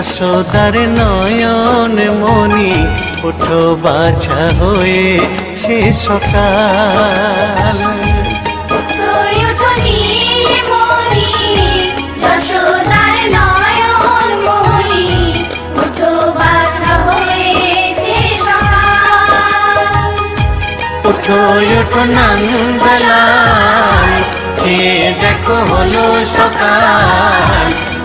যশোদার নয়ন মনি ওঠো বাছা হয়ে সে সকাল। ওঠো নন্দলাল যে দেখো হলো সকাল।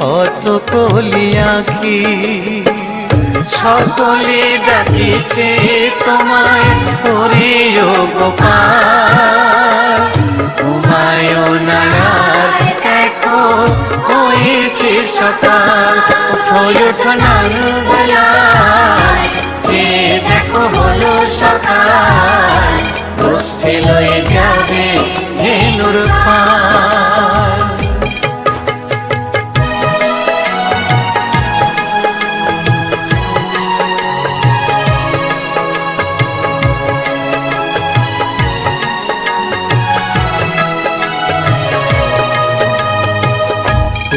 অত কলি আঁখি। সকলে ডাকিছে তোমায় হরিও গোপাল। দেখো, হয়েছে সকাল। ওঠো নন্দলাল যে দেখো হলো সকাল। গোষ্ঠী লয়ে যাবে পাল।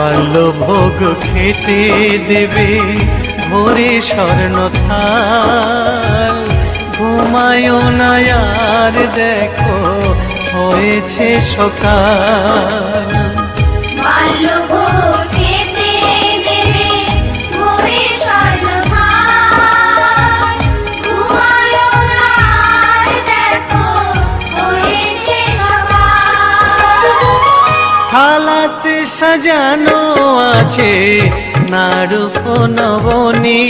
বাল্যভোগ খেতে দেবে ভোরে স্বর্ণ থাল। ঘুমায় নায়ার দেখো হয়েছে সকাল। বাল্যভোগ থালাতে সাজানো আছে নারূপ নবনী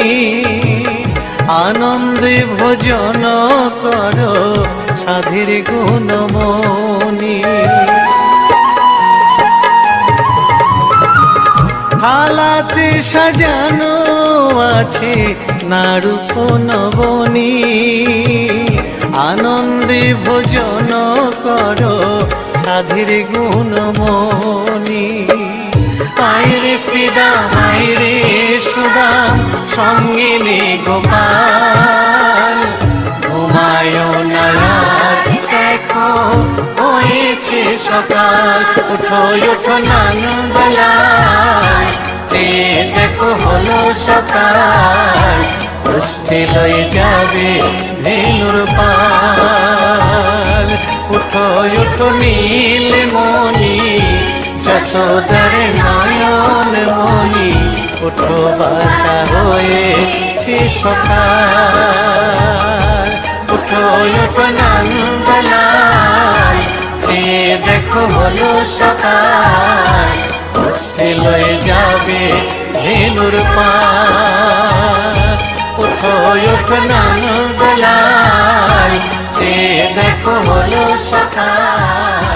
আনন্দে ভোজন করো সাধের গুণমণি। থালাতে সাজানো আছে নারূপ নবনী আনন্দে ভোজন করো সাধের গুণমণি আইরে সিদাম আইরে সুদাম সঙ্গে গোপাল। ঘুমায় না আর দেখো, হয়েছে সকাল। উঠো উঠো নন্দলাল যে দেখো হলো সকাল। গোষ্ঠী লয়ে যাবে ধেনুর পাল। উঠো উঠো নীল মনি যশোদার নয়ন মনি উঠো, বাছা হয়েছে সকাল। উঠো উঠো, নন্দলাল, যে দেখো হলো সকাল। লয়ে যাবে ধেনুর পাল। উঠো উঠো নন্দলাল যে দেখো হলো সকাল